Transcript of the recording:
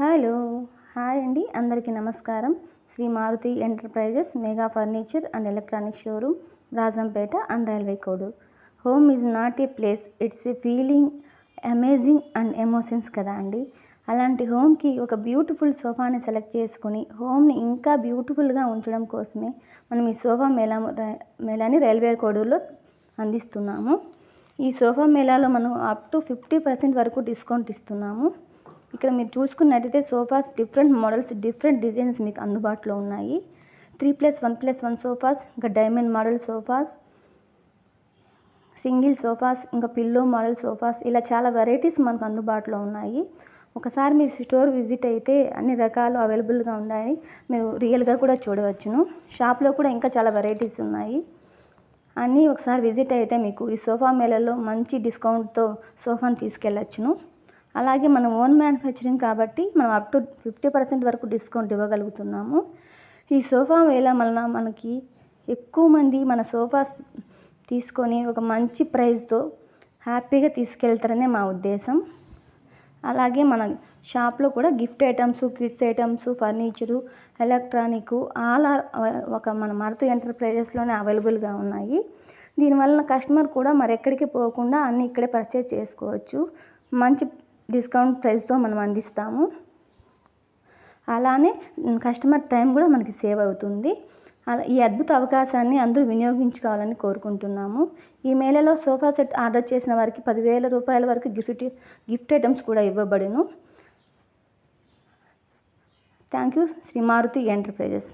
Hello hi అండి. అందరికీ నమస్కారం. Shri Maruti enterprises mega furniture and electronic showroom Rajampet and railway code. Home is not a place it's a feeling amazing and emotions కదా అండి. అలాంటి హోమ్కి ఒక beautiful సోఫాని select చేసుకుని హోమ్ని ఇంకా బ్యూటిఫుల్గా ఉంచడం కోసమే మనం ఈ సోఫా మేళా మేళాని రైల్వే కోడూరులో అందిస్తున్నాము. ఈ సోఫా మేళాలో మనం అప్ టు ఫిఫ్టీ పర్సెంట్ వరకు డిస్కౌంట్ ఇస్తున్నాము. ఇక్కడ మీరు చూసుకున్నట్టయితే sofas different models different designs మీకు అందుబాటులో ఉన్నాయి. Three plus one plus one sofas ఇంకా diamond model sofas single sofas ఇంకా పిల్లో మోడల్ సోఫాస్ ఇలా చాలా వెరైటీస్ మనకు అందుబాటులో ఉన్నాయి. ఒకసారి మీరు స్టోర్ విజిట్ అయితే అన్ని రకాలు అవైలబుల్గా ఉన్నాయి. మీరు రియల్గా కూడా చూడవచ్చును. షాప్లో కూడా ఇంకా చాలా వెరైటీస్ ఉన్నాయి. అన్నీ ఒకసారి విజిట్ అయితే మీకు ఈ సోఫా మేళలో మంచి డిస్కౌంట్తో సోఫాను తీసుకెళ్ళచ్చును. అలాగే మనం ఓన్ మ్యానుఫ్యాక్చరింగ్ కాబట్టి మనం అప్ టు ఫిఫ్టీ పర్సెంట్ వరకు డిస్కౌంట్ ఇవ్వగలుగుతున్నాము. ఈ సోఫా వేళ వలన మనకి ఎక్కువ మంది మన సోఫాస్ తీసుకొని ఒక మంచి ప్రైస్తో హ్యాపీగా తీసుకెళ్తారనే మా ఉద్దేశం. అలాగే మన షాప్లో కూడా gift items kids items furniture electronic all are ఒక మన మారుతి ఎంటర్ప్రైజెస్లోనే అవైలబుల్గా ఉన్నాయి. దీనివల్ల కస్టమర్ కూడా మరి ఎక్కడికి పోకుండా అన్నీ ఇక్కడే పర్చేజ్ చేసుకోవచ్చు. మంచి డిస్కౌంట్ ప్రైస్తో మనం అందిస్తాము. అలానే కస్టమర్ టైం కూడా మనకి సేవ్ అవుతుంది. అలా ఈ అద్భుత అవకాశాన్ని అందరూ వినియోగించుకోవాలని కోరుకుంటున్నాము. ఈ మేళలో సోఫా సెట్ ఆర్డర్ చేసిన వారికి పదివేల రూపాయల వరకు గిఫ్ట్ గిఫ్ట్ ఐటమ్స్ కూడా ఇవ్వబడును. Thank you. Shri Maruti enterprises.